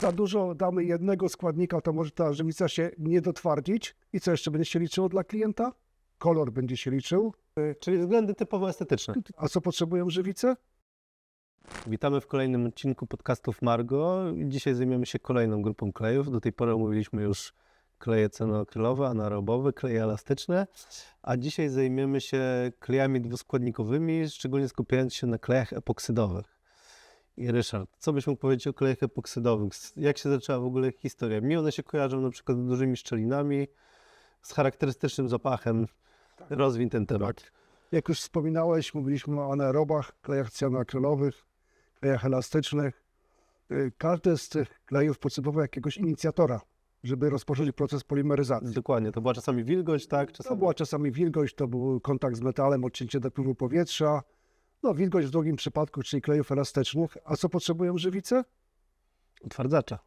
za dużo damy jednego składnika, to może ta żywica się nie dotwardzić. I co jeszcze będzie się liczyło dla klienta? Kolor będzie się liczył. Czyli względy typowo estetyczne. A co potrzebują żywice? Witamy w kolejnym odcinku podcastów Margo. Dzisiaj zajmiemy się kolejną grupą klejów. Do tej pory omówiliśmy już kleje cenoakrylowe, anaerobowe, kleje elastyczne, a dzisiaj zajmiemy się klejami dwuskładnikowymi, szczególnie skupiając się na klejach epoksydowych. I Ryszard, co byś mógł powiedzieć o klejach epoksydowych? Jak się zaczęła w ogóle historia? Mi one się kojarzą na przykład z dużymi szczelinami, z charakterystycznym zapachem. Rozwin ten temat. Jak już wspominałeś, mówiliśmy o anaerobach, klejach cyanoakrylowych, klejach elastycznych. Y, Każdy z tych klejów potrzebował jakiegoś inicjatora, żeby rozpocząć proces polimeryzacji. Dokładnie, to była czasami wilgoć, tak? To Czasami... była czasami wilgoć, to był kontakt z metalem, odcięcie dopływu powietrza. No, wilgoć w drugim przypadku, czyli klejów elastycznych. A co potrzebują żywice? Utwardzacza.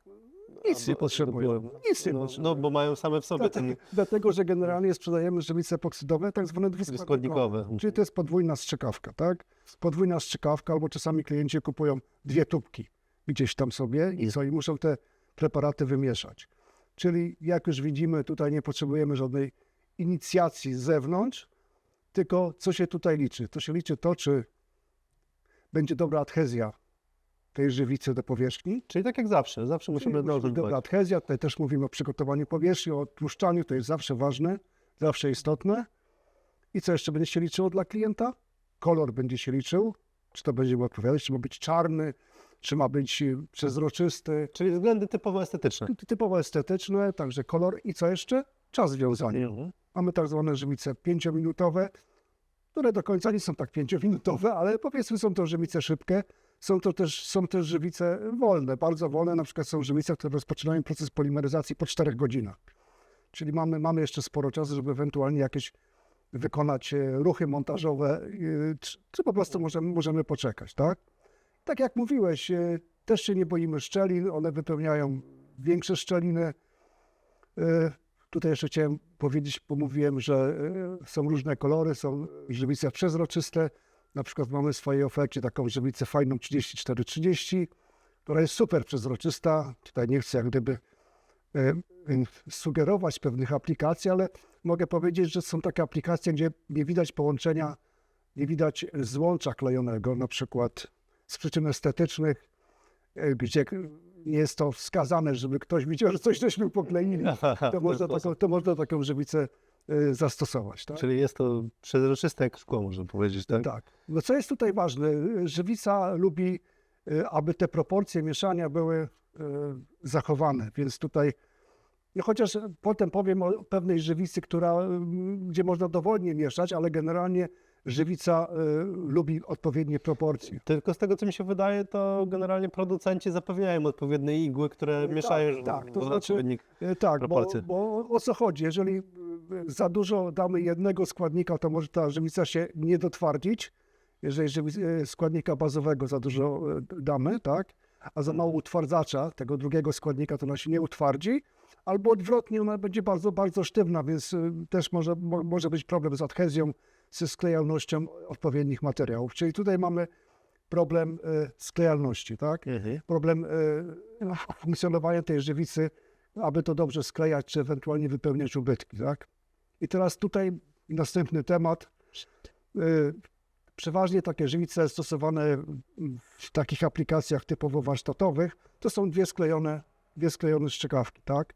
Nic nie potrzebują. Nic nie No, potrzebują. no, bo mają same w sobie Dlatego, ten dlatego, że generalnie sprzedajemy żywice epoksydowe, tak zwane dwuskładnikowe. Czyli to jest podwójna strzykawka, tak? Podwójna strzykawka, albo czasami klienci kupują dwie tubki gdzieś tam sobie i co, i muszą te preparaty wymieszać. Czyli jak już widzimy, tutaj nie potrzebujemy żadnej inicjacji z zewnątrz, tylko co się tutaj liczy? To się liczy to, czy będzie dobra adhezja tej żywicy do powierzchni, Czyli tak jak zawsze, zawsze musimy Musi dążyć dobra adhezja, tutaj też mówimy o przygotowaniu powierzchni, o tłuszczaniu, to jest zawsze ważne, zawsze istotne. I co jeszcze będzie się liczyło dla klienta? Kolor będzie się liczył, czy to będzie mu odpowiadać, czy ma być czarny, czy ma być y, przezroczysty, Czyli względy typowo estetyczne. Ty- typowo estetyczne, także kolor i co jeszcze? Czas wiązania. Mamy tak zwane żywice pięciominutowe, które do końca nie są tak pięciominutowe, ale powiedzmy są to żywice szybkie. Są to też, są też żywice wolne, bardzo wolne. Na przykład są żywice, które rozpoczynają proces polimeryzacji po 4 godzinach. Czyli mamy, mamy jeszcze sporo czasu, żeby ewentualnie jakieś wykonać e, ruchy montażowe, e, czy, czy po prostu możemy, możemy poczekać, tak? Tak jak mówiłeś, e, też się nie boimy szczelin, one wypełniają większe szczeliny. Tutaj jeszcze chciałem powiedzieć, bo mówiłem, że e, są różne kolory, są żywice przezroczyste. Na przykład mamy w swojej ofercie taką żywicę fajną 3430, która jest super przezroczysta. Tutaj nie chcę jak gdyby e, sugerować pewnych aplikacji, ale mogę powiedzieć, że są takie aplikacje, gdzie nie widać połączenia, nie widać złącza klejonego, na przykład z przyczyn estetycznych, gdzie nie jest to wskazane, żeby ktoś widział, że coś żeśmy pokleili, to można taką, to można taką żywicę e, zastosować. Tak? Czyli jest to przezroczyste jak szkło, można powiedzieć, tak? Tak. No co jest tutaj ważne? Żywica lubi, aby te proporcje mieszania były zachowane, więc tutaj, no chociaż potem powiem o pewnej żywicy, która, gdzie można dowolnie mieszać, ale generalnie żywica y, lubi odpowiednie proporcje. Tylko z tego, co mi się wydaje, to generalnie producenci zapewniają odpowiednie igły, które mieszają tak, to w znaczy- odpowiednich... Y, Tak, bo, bo o co chodzi? Jeżeli y, za dużo damy jednego składnika, to może ta żywica się nie dotwardzić. Jeżeli żywi- y, składnika bazowego za dużo y, damy, tak? A za mało utwardzacza tego drugiego składnika, to ona się nie utwardzi. Albo odwrotnie, ona będzie bardzo, bardzo sztywna, więc y, też może, mo, może być problem z adhezją, ze sklejalnością odpowiednich materiałów. Czyli tutaj mamy problem y, sklejalności, tak? Mhm. problem e, funkcjonowania tej żywicy, aby to dobrze sklejać, czy ewentualnie wypełniać ubytki, tak? I teraz tutaj następny temat. E, Przeważnie takie żywice stosowane w takich aplikacjach typowo warsztatowych, to są dwie sklejone, dwie sklejone strzykawki, tak?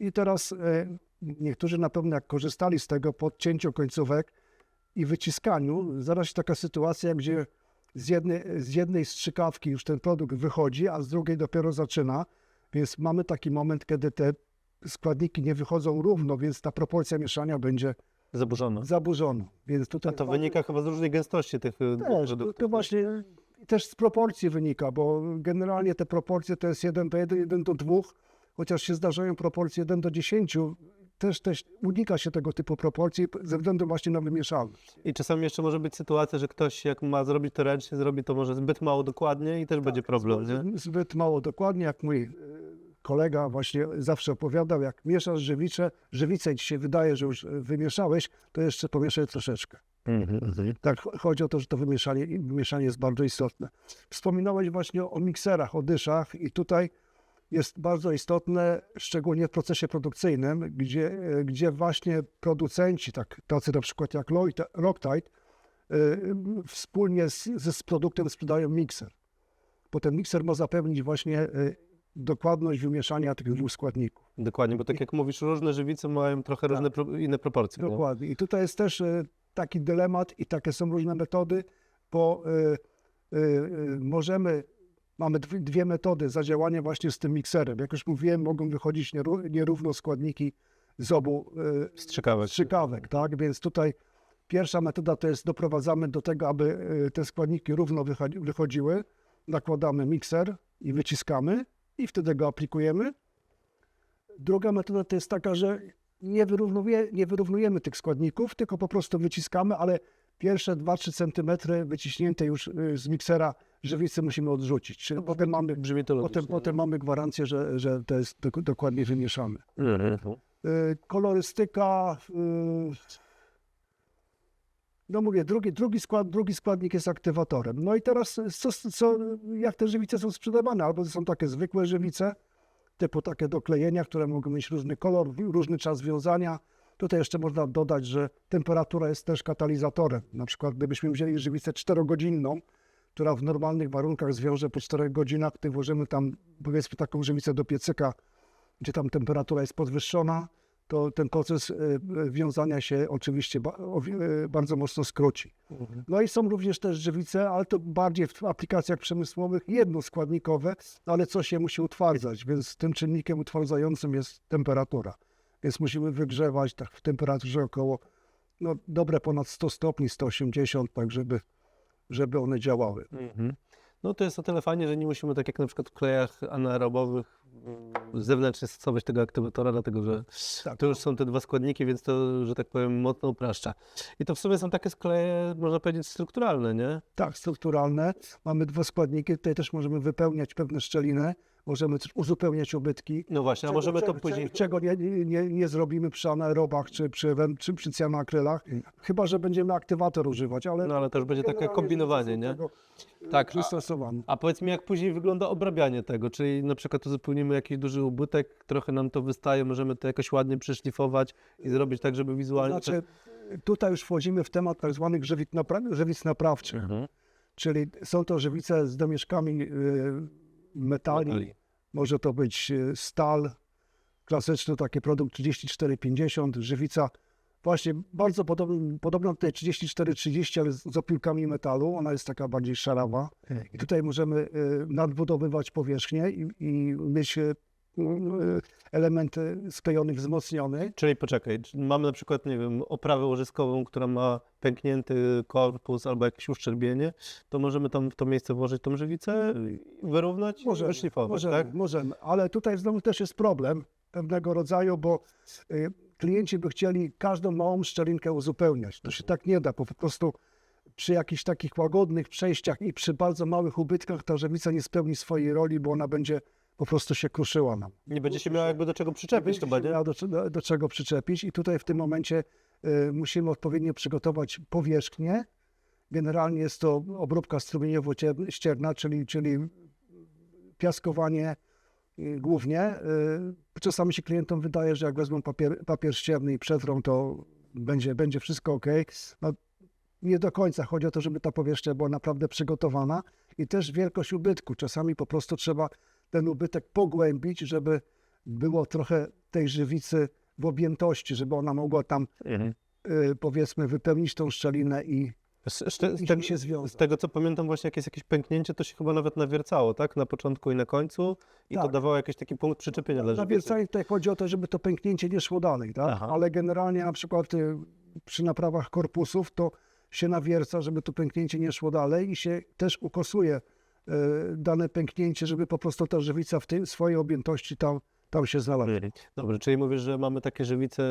I teraz e, niektórzy na pewno jak korzystali z tego po odcięciu końcówek i wyciskaniu, zdarza się taka sytuacja, gdzie z jednej, z jednej strzykawki już ten produkt wychodzi, a z drugiej dopiero zaczyna. Więc mamy taki moment, kiedy te składniki nie wychodzą równo, więc ta proporcja mieszania będzie Zaburzone. zaburzona. Więc A tutaj to wynika chyba z różnej gęstości tych dwóch też, to, produktów. to właśnie też z proporcji wynika, bo generalnie te proporcje to jest 1 do 1, 1 do 2, chociaż się zdarzają proporcje 1 do 10, też, też unika się tego typu proporcji ze względu właśnie na wymieszalność. I czasami jeszcze może być sytuacja, że ktoś jak ma zrobić to ręcznie, zrobi to może zbyt mało dokładnie i też będzie problem, nie? Z- Zbyt mało dokładnie, jak mój e, kolega właśnie zawsze opowiadał, jak mieszasz żywice, żywicę ci się wydaje, że już e, wymieszałeś, to jeszcze pomieszaj troszeczkę. Tak, cho- chodzi o to, że to wymieszanie, wymieszanie jest bardzo istotne. Wspominałeś właśnie o mikserach, o dyszach i tutaj jest bardzo istotne, szczególnie w procesie produkcyjnym, gdzie, e, gdzie właśnie producenci, tak, tacy na przykład jak Loctite, e, wspólnie z, z produktem sprzedają mikser. Bo ten mikser ma zapewnić właśnie e, dokładność wymieszania tych dwóch składników. Dokładnie, bo tak jak mówisz, różne żywice mają trochę różne pro, inne proporcje. nie? Dokładnie. I tutaj jest też taki dylemat i takie są różne metody, bo możemy, mamy dwie, metody zadziałania właśnie z tym mikserem. Jak już mówiłem, mogą wychodzić nieró- nierówno składniki z obu e, Strzykawek. strzykawek, tak? Więc tutaj pierwsza metoda to jest doprowadzamy do tego, aby e, te składniki równo wychodzi- wychodziły. Nakładamy mikser i wyciskamy i wtedy go aplikujemy. Druga metoda to jest taka, że nie, wyrównuje, nie wyrównujemy tych składników, tylko po prostu wyciskamy, ale pierwsze 2-3 cm wyciśnięte już y, z miksera żywicy musimy odrzucić. Czyli potem mamy, Brzmi to logicznie. potem, potem mamy gwarancję, że, że to jest dok- dokładnie wymieszane. Mhm. Y, kolorystyka. y, No mówię, drugi, drugi, skład, drugi składnik jest aktywatorem. No i teraz y, co, co, jak te żywice są sprzedawane? Albo to są takie zwykłe żywice, typu takie do klejenia, które mogą mieć różny kolor, różny czas wiązania. Tutaj jeszcze można dodać, że temperatura jest też katalizatorem. Na przykład gdybyśmy wzięli żywicę 4-godzinną, która w normalnych warunkach zwiąże po 4 godzinach, gdy włożymy tam powiedzmy taką żywicę do piecyka, gdzie tam temperatura jest podwyższona, to ten proces e, e, wiązania się oczywiście e, bardzo mocno skróci. Mhm. No i są również też żywice, ale to bardziej w aplikacjach przemysłowych jednoskładnikowe, ale coś się musi utwardzać, więc tym czynnikiem utwardzającym jest temperatura. Więc musimy wygrzewać tak w temperaturze około no, dobre ponad 100 stopni, 180, tak żeby, żeby one działały. Mhm. No to jest o tyle fajnie, że nie musimy tak jak na przykład w klejach anaerobowych zewnętrznie stosować tego aktywatora, dlatego że Tak. to już są te dwa składniki, więc to, że tak powiem, mocno upraszcza. I to w sumie są takie skleje, można powiedzieć, strukturalne, nie? Tak, strukturalne. Mamy dwa składniki. Tutaj też możemy wypełniać pewne szczeliny, możemy też uzupełniać ubytki. No właśnie, a Czego- możemy to później... Czego nie, nie, nie zrobimy przy anaerobach czy przy, czy przy cyanoakrylach, chyba że będziemy aktywator używać, ale. No ale też będzie takie kombinowanie, nie? tego, Tak, e, a-. A powiedz mi, jak później wygląda obrabianie tego, czyli na przykład uzupełnimy jakiś duży ubytek, trochę nam to wystaje, możemy to jakoś ładnie przeszlifować i zrobić tak, żeby wizualnie... Znaczy, tutaj już wchodzimy w temat tak zwanych żywic, żywic naprawczych, Mhm. czyli są to żywice z domieszkami y, metali, Metali. może to być y, stal, klasyczny taki produkt 3450, żywica właśnie bardzo podobna, podobna do tej 3430, ale z, z opiłkami metalu, ona jest taka bardziej szarawa. I tutaj możemy y, nadbudowywać powierzchnię i, i mieć y, y, elementy sklejony, wzmocniony. Czyli poczekaj, mamy na przykład, nie wiem, oprawę łożyskową, która ma pęknięty korpus albo jakieś uszczerbienie, to możemy tam w to miejsce włożyć tą żywicę, wyrównać i wyszlifować, możemy, tak? możemy, ale tutaj znowu też jest problem pewnego rodzaju, bo y, klienci by chcieli każdą małą szczelinkę uzupełniać. To się tak nie da, po prostu przy jakichś takich łagodnych przejściach i przy bardzo małych ubytkach ta żywica nie spełni swojej roli, bo ona będzie po prostu się kruszyła nam. Nie będzie się miała jakby do czego przyczepić chyba, nie? Miała do, do, do czego przyczepić i tutaj w tym momencie y, musimy odpowiednio przygotować powierzchnię. Generalnie jest to obróbka strumieniowo-ścierna, czyli, czyli piaskowanie y, głównie. Y, Czasami się klientom wydaje, że jak wezmą papier, papier ścierny i przetrą, to będzie, będzie wszystko ok. No, nie do końca. Chodzi o to, żeby ta powierzchnia była naprawdę przygotowana i też wielkość ubytku. Czasami po prostu trzeba ten ubytek pogłębić, żeby było trochę tej żywicy w objętości, żeby ona mogła tam Mhm. y, powiedzmy wypełnić tą szczelinę i, Z, z, te- się związać. z tego co pamiętam, właśnie jak jest jakieś pęknięcie, to się chyba nawet nawiercało, tak? Na początku i na końcu i to Tak. dawało jakiś taki punkt przyczepienia dla Na żywicy. wiercaniu tutaj chodzi o to, żeby to pęknięcie nie szło dalej, tak? Aha. ale generalnie na przykład y, przy naprawach korpusów to się nawierca, żeby to pęknięcie nie szło dalej i się też ukosuje dane pęknięcie, żeby po prostu ta żywica w tej swojej objętości tam, tam się znalazła. Dobrze, czyli mówisz, że mamy takie żywice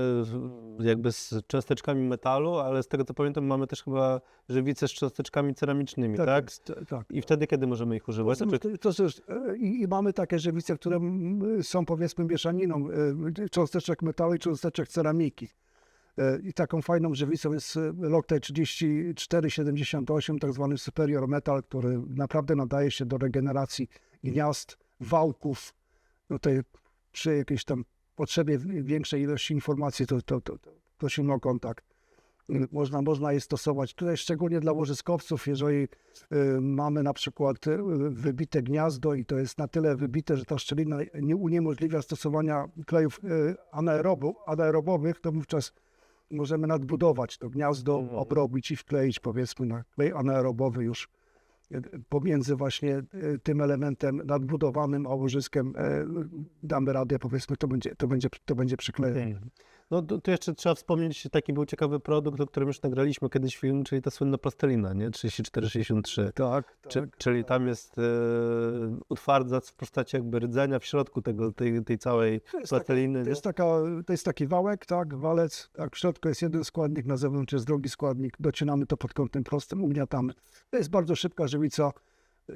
jakby z cząsteczkami metalu, ale z tego co pamiętam mamy też chyba żywice z cząsteczkami ceramicznymi, tak? jest, tak. I wtedy kiedy możemy ich używać? To, Znaczy, to, to jest, e, i, I mamy takie żywice, które są powiedzmy mieszaniną e, cząsteczek metalu i cząsteczek ceramiki. E, I taką fajną żywicą jest e, Loctite 3478, tak zwany superior metal, który naprawdę nadaje się do regeneracji gniazd, wałków no przy jakiejś tam potrzebie większej ilości informacji, to, to, to, to prosimy o kontakt. Można, można je stosować. Tutaj szczególnie dla łożyskowców, jeżeli y, mamy na przykład wybite gniazdo i to jest na tyle wybite, że ta szczelina nie uniemożliwia stosowania klejów anaerobu, anaerobowych, to wówczas możemy nadbudować to gniazdo, Mhm. obrobić i wkleić powiedzmy na klej anaerobowy już y, pomiędzy właśnie y, tym elementem nadbudowanym a łożyskiem e, damy radę, powiedzmy, to będzie, to będzie, to będzie przyklejone. No tu, jeszcze trzeba wspomnieć, taki był ciekawy produkt, o którym już nagraliśmy kiedyś film, czyli ta słynna plastelina, nie? 3463. Tak, Czy, czyli tam jest e, utwardzacz w postaci jakby rdzenia w środku tego, tej, tej całej To taka, plasteliny. to, jest taka, to jest taki wałek, tak, walec, tak, w środku jest jeden składnik, na zewnątrz jest drugi składnik, docinamy to pod kątem prostym, ugniatamy. To jest bardzo szybka żywica,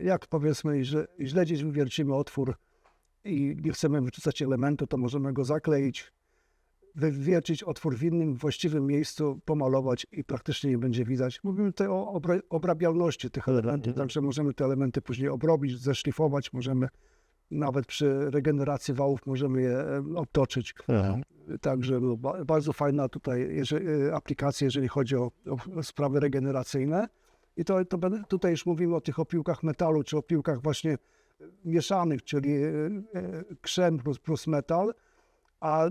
jak powiedzmy, że źle gdzieś wywiercimy otwór i nie chcemy wyrzucać elementu, to możemy go zakleić, wywiercić otwór w innym, właściwym miejscu, pomalować i praktycznie nie będzie widać. Mówimy tutaj o obra obrabialności tych elementów, Mhm. także możemy te elementy później obrobić, zeszlifować, możemy nawet przy regeneracji wałów możemy je obtoczyć. Aha. Także no, ba- bardzo fajna tutaj jeżeli, e, aplikacja, jeżeli chodzi o, o sprawy regeneracyjne. I to, to będę- tutaj już mówimy o tych opiłkach metalu, czy opiłkach właśnie mieszanych, czyli e, e, krzem plus, plus metal. A e,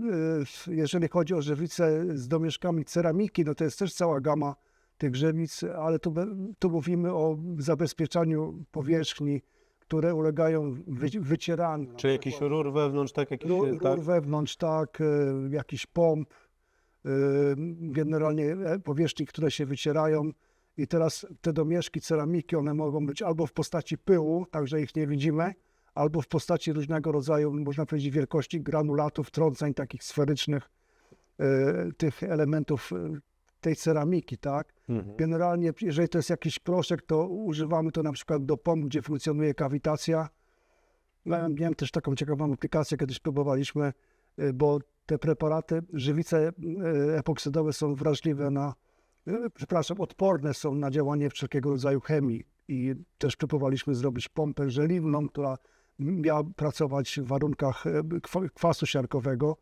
jeżeli chodzi o żywice z domieszkami ceramiki, no to jest też cała gama tych żywic, ale tu, tu mówimy o zabezpieczaniu powierzchni, które ulegają wy, wycieraniu. Czy jakiś rur wewnątrz, tak? Jakiś, Rur, tak? rur wewnątrz, tak, e, jakiś pomp, generalnie e, powierzchni, które się wycierają. I teraz te domieszki ceramiki, one mogą być albo w postaci pyłu, także ich nie widzimy, albo w postaci różnego rodzaju, można powiedzieć, wielkości granulatów, trąceń takich sferycznych, e, tych elementów e, tej ceramiki, tak. Mhm. Generalnie, jeżeli to jest jakiś proszek, to używamy to na przykład do pomp, gdzie funkcjonuje kawitacja. Miałem, miałem też taką ciekawą aplikację, kiedyś próbowaliśmy, y, bo te preparaty, żywice epoksydowe są wrażliwe na, przepraszam, odporne są na działanie wszelkiego rodzaju chemii. I też próbowaliśmy zrobić pompę żeliwną, która miała pracować w warunkach kwa- kwasu siarkowego.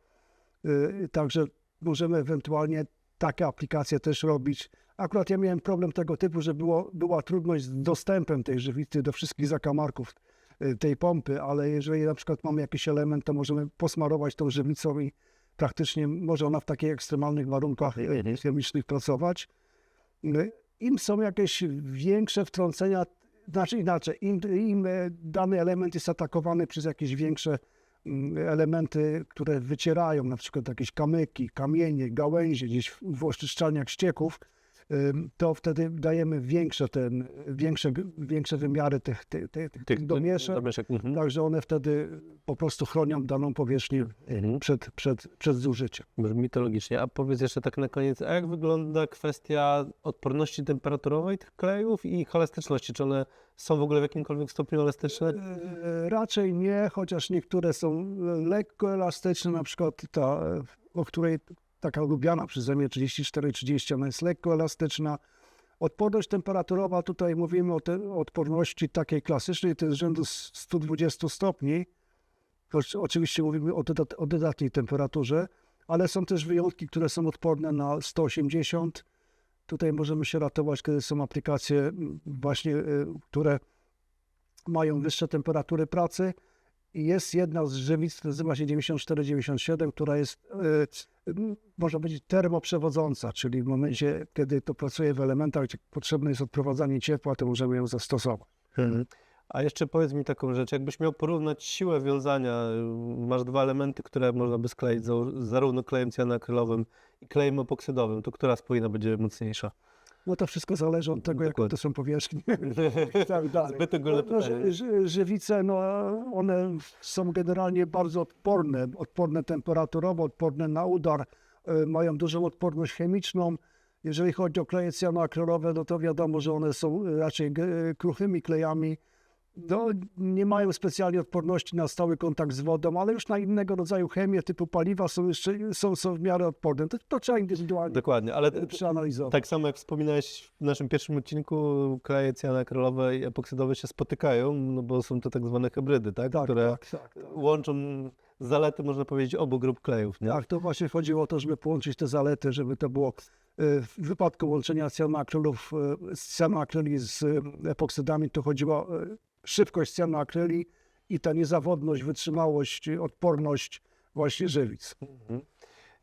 Y, Także możemy ewentualnie takie aplikacje też robić. Akurat ja miałem problem tego typu, że było, była trudność z dostępem tej żywicy do wszystkich zakamarków y, tej pompy, ale jeżeli na przykład mamy jakiś element, to możemy posmarować tą żywicą i praktycznie może ona w takich ekstremalnych warunkach chemicznych pracować. Im są jakieś większe wtrącenia, znaczy inaczej, im, im e, dany element jest atakowany przez jakieś większe mm, elementy, które wycierają, na przykład jakieś kamyki, kamienie, gałęzie gdzieś w- oczyszczalniach ścieków, to wtedy dajemy większe, ten, większe, większe wymiary tych, tych, tych, tych, domieszek, domieszek. Mhm. także one wtedy po prostu chronią daną powierzchnię Mhm. przed, przed, przed zużyciem. Brzmi to logicznie. A powiedz jeszcze tak na koniec, a jak wygląda kwestia odporności temperaturowej tych klejów i ich elastyczności? Czy one są w ogóle w jakimkolwiek stopniu elastyczne? E, Raczej nie, chociaż niektóre są lekko elastyczne, na przykład ta, o której taka lubiana przeze mnie 34-30, ona jest lekko elastyczna. Odporność temperaturowa, tutaj mówimy o te, odporności takiej klasycznej, to jest rzędu s- 120 stopni. To oczy- Oczywiście mówimy o, dodat, o dodatniej temperaturze, ale są też wyjątki, które są odporne na 180. Tutaj możemy się ratować, kiedy są aplikacje właśnie, y, które mają wyższe temperatury pracy. I jest jedna z żywic, nazywa się 94-97, która jest, y, można powiedzieć, termoprzewodząca, czyli w momencie, kiedy to pracuje w elementach, gdzie potrzebne jest odprowadzanie ciepła, to możemy ją zastosować. A jeszcze powiedz mi taką rzecz, jakbyś miał porównać siłę wiązania, y, masz dwa elementy, które można by skleić za- zarówno klejem cyanoakrylowym i klejem epoksydowym, to która spójna będzie mocniejsza? No to wszystko zależy od tego, jakie to są powierzchnie i tak dalej. Zbyt ogólne No, ży, ży, żywice, no, one są generalnie bardzo odporne, odporne temperaturowo, odporne na udar, y, mają dużą odporność chemiczną. Jeżeli chodzi o kleje cyanoakrylowe, no to wiadomo, że one są raczej kruchymi klejami, no, nie mają specjalnie odporności na stały kontakt z wodą, ale już na innego rodzaju chemię typu paliwa są jeszcze są, są w miarę odporne. To, to trzeba indywidualnie Dokładnie, ale e, przeanalizować. tak samo jak wspominałeś w naszym pierwszym odcinku, kleje cyanoakrylowe i epoksydowe się spotykają, no bo są to tak zwane hybrydy, tak? Tak, które tak, tak, tak. łączą zalety, można powiedzieć, obu grup klejów. Nie? Tak, to właśnie chodziło o to, żeby połączyć te zalety, żeby to było e, w wypadku łączenia cyanoakrylów e, z cyanoakryli z epoksydami, to chodziło szybkość cyanoakryli i ta niezawodność, wytrzymałość, odporność właśnie żywic. Mhm.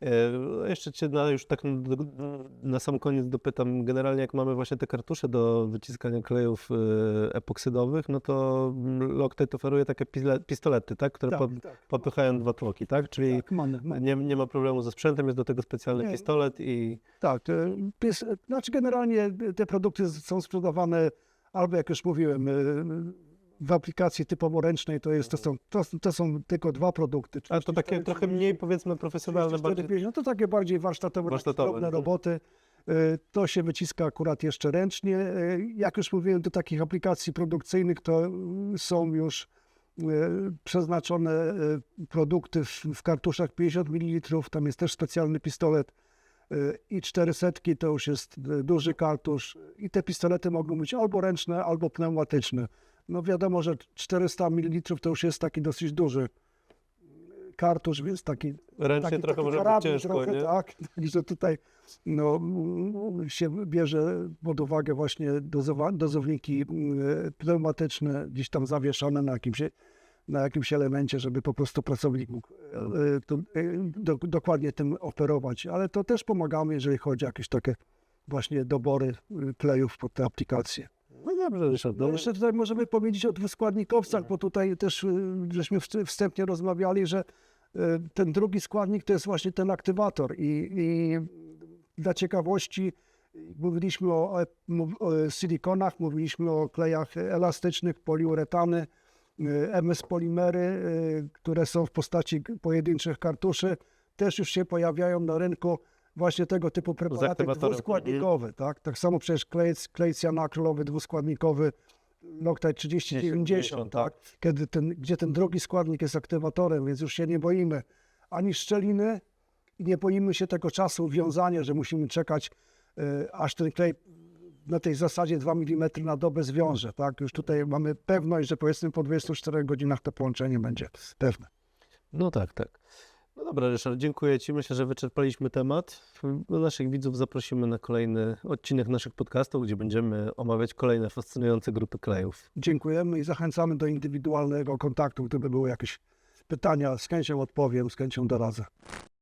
E, Jeszcze Cię na, już tak na, sam koniec dopytam, generalnie jak mamy właśnie te kartusze do wyciskania klejów e, epoksydowych, no to Loctite oferuje takie pistolety, tak? które Tak, po, tak. popychają dwa tłoki, tak? Czyli Tak, mamy, mamy. nie, nie ma problemu ze sprzętem, jest do tego specjalny Nie. pistolet i Tak, znaczy generalnie te produkty są sprzedawane albo jak już mówiłem, e, w aplikacji typowo ręcznej to jest, to są, to, to są tylko dwa produkty. a to takie 34, trochę mniej powiedzmy profesjonalne, bardziej 34,50, to takie bardziej warsztatowe, Warsztatowe, drobne mhm. roboty. E, To się wyciska akurat jeszcze ręcznie. E, Jak już mówiłem, do takich aplikacji produkcyjnych to mm, są już przeznaczone produkty w, w kartuszach 50 ml. Tam jest też specjalny pistolet. I 400 to już jest duży kartusz. I te pistolety mogą być albo ręczne, albo pneumatyczne. No wiadomo, że 400 ml to już jest taki dosyć duży kartusz, więc taki ręcznie taki, trochę taki może być karabin ciężko, trochę, nie? Tak, także tutaj no, się bierze pod uwagę właśnie dozowa- dozowniki mm, pneumatyczne, gdzieś tam zawieszone na jakimś, na jakimś elemencie, żeby po prostu pracownik mógł e, tu, e, do, dokładnie tym operować. Ale to też pomagamy, jeżeli chodzi o jakieś takie właśnie dobory y, klejów pod te aplikacje. No dobrze, Ryszard, No no, jeszcze tutaj możemy powiedzieć o dwuskładnikowcach, bo tutaj też y, żeśmy wst- wstępnie rozmawiali, że y, ten drugi składnik to jest właśnie ten aktywator i, i dla ciekawości mówiliśmy o, e- o silikonach, mówiliśmy o klejach elastycznych, poliuretany, y, MS polimery, które są w postaci pojedynczych kartuszy, też już się pojawiają na rynku właśnie tego typu preparaty aktywatorem. dwuskładnikowe, tak? Tak samo przecież klej, klej cyanoakrylowy dwuskładnikowy Loctite 3090, tak? Kiedy ten, gdzie ten drugi składnik jest aktywatorem, więc już się nie boimy ani szczeliny i nie boimy się tego czasu wiązania, że musimy czekać, e, aż ten klej na tej zasadzie 2 mm na dobę zwiąże, tak? Już tutaj mamy pewność, że powiedzmy po 24 godzinach to połączenie będzie pewne. no tak, tak. No dobra, Ryszard, dziękuję Ci. Myślę, że wyczerpaliśmy temat. Naszych widzów zaprosimy na kolejny odcinek naszych podcastów, gdzie będziemy omawiać kolejne fascynujące grupy klejów. Dziękujemy i zachęcamy do indywidualnego kontaktu, gdyby były jakieś pytania, z chęcią odpowiem, z chęcią doradzę.